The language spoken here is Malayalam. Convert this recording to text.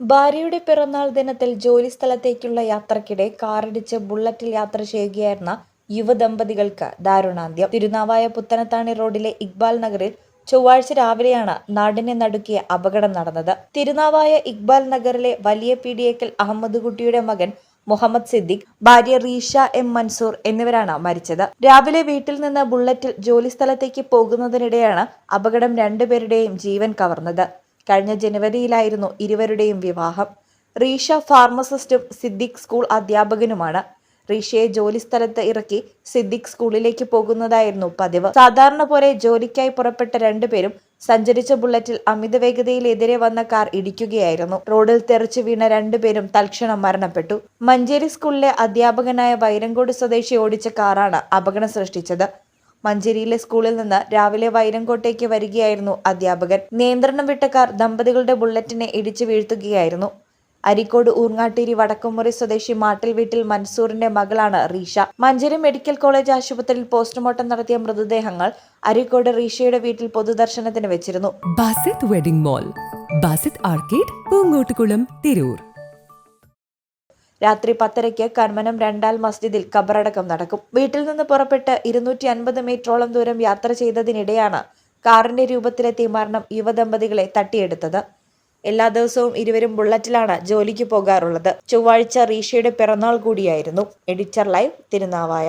ഭാര്യയുടെ പിറന്നാൾ ദിനത്തിൽ ജോലിസ്ഥലത്തേക്കുള്ള യാത്രക്കിടെ കാറിടിച്ച് ബുള്ളറ്റിൽ യാത്ര ചെയ്യുകയായിരുന്ന യുവദമ്പതികൾക്ക് ദാരുണാന്ത്യം. തിരുനാവായ പുത്തനത്താണി റോഡിലെ ഇക്ബാൽ നഗറിൽ ചൊവ്വാഴ്ച രാവിലെയാണ് നാടിനെ നടുക്കിയ അപകടം നടന്നത്. തിരുനാവായ ഇക്ബാൽ നഗറിലെ വലിയ പീഡിയക്കൽ അഹമ്മദ് കുട്ടിയുടെ മകൻ മുഹമ്മദ് സിദ്ദിഖ് ഭാര്യ റീഷ എം മൻസൂർ എന്നിവരാണ് മരിച്ചത്. രാവിലെ വീട്ടിൽ നിന്ന് ബുള്ളറ്റിൽ ജോലിസ്ഥലത്തേക്ക് പോകുന്നതിനിടെയാണ് അപകടം രണ്ടുപേരുടെയും ജീവൻ കവർന്നത്. കഴിഞ്ഞ ജനുവരിയിലായിരുന്നു ഇരുവരുടെയും വിവാഹം. റീഷ ഫാർമസിസ്റ്റും സിദ്ദിഖ് സ്കൂൾ അധ്യാപകനുമാണ്. റീഷയെ ജോലിസ്ഥലത്ത് ഇറക്കി സിദ്ദിഖ് സ്കൂളിലേക്ക് പോകുന്നതായിരുന്നു പതിവ്. സാധാരണ പോലെ ജോലിക്കായി പുറപ്പെട്ട രണ്ടുപേരും സഞ്ചരിച്ച ബുള്ളറ്റിൽ അമിത വേഗതയിൽ എതിരെ വന്ന കാർ ഇടിക്കുകയായിരുന്നു. റോഡിൽ തെറിച്ചു വീണ രണ്ടുപേരും തൽക്ഷണം മരണപ്പെട്ടു. മഞ്ചേരി സ്കൂളിലെ അധ്യാപകനായ വൈരങ്കോട് സ്വദേശി ഓടിച്ച കാറാണ് അപകടം സൃഷ്ടിച്ചത്. മഞ്ചേരിയിലെ സ്കൂളിൽ നിന്ന് രാവിലെ വൈരങ്കോട്ടേക്ക് വരികയായിരുന്നു അധ്യാപകൻ. നിയന്ത്രണം വിട്ട കാർ ദമ്പതികളുടെ ബുള്ളറ്റിനെ ഇടിച്ചു വീഴ്ത്തുകയായിരുന്നു. അരിക്കോട് ഊർങ്ങാട്ടേരി വടക്കുമുറി സ്വദേശി മാട്ടിൽ വീട്ടിൽ മൻസൂറിന്റെ മകളാണ് റീഷ. മഞ്ചേരി മെഡിക്കൽ കോളേജ് ആശുപത്രിയിൽ പോസ്റ്റ്മോർട്ടം നടത്തിയ മൃതദേഹങ്ങൾ അരിക്കോട് റീഷയുടെ വീട്ടിൽ പൊതുദർശനത്തിന് വെച്ചിരുന്നു. Basith wedding mall Basith arcade Poonkottukulam Tirur. രാത്രി പത്തരയ്ക്ക് കർമ്മനം രണ്ടാൽ മസ്ജിദിൽ ഖബറടക്കം നടക്കും. വീട്ടിൽ നിന്ന് പുറപ്പെട്ട് ഇരുന്നൂറ്റി അൻപത് മീറ്ററോളം ദൂരം യാത്ര ചെയ്തതിനിടെയാണ് കാറിന്റെ രൂപത്തിലെത്തി മരണം യുവദമ്പതികളെ തട്ടിയെടുത്തത്. എല്ലാ ദിവസവും ഇരുവരും ബുള്ളറ്റിലാണ് ജോലിക്ക് പോകാറുള്ളത്. ചൊവ്വാഴ്ച റീഷയുടെ പിറന്നാൾ കൂടിയായിരുന്നു. Editor live Thirunavaya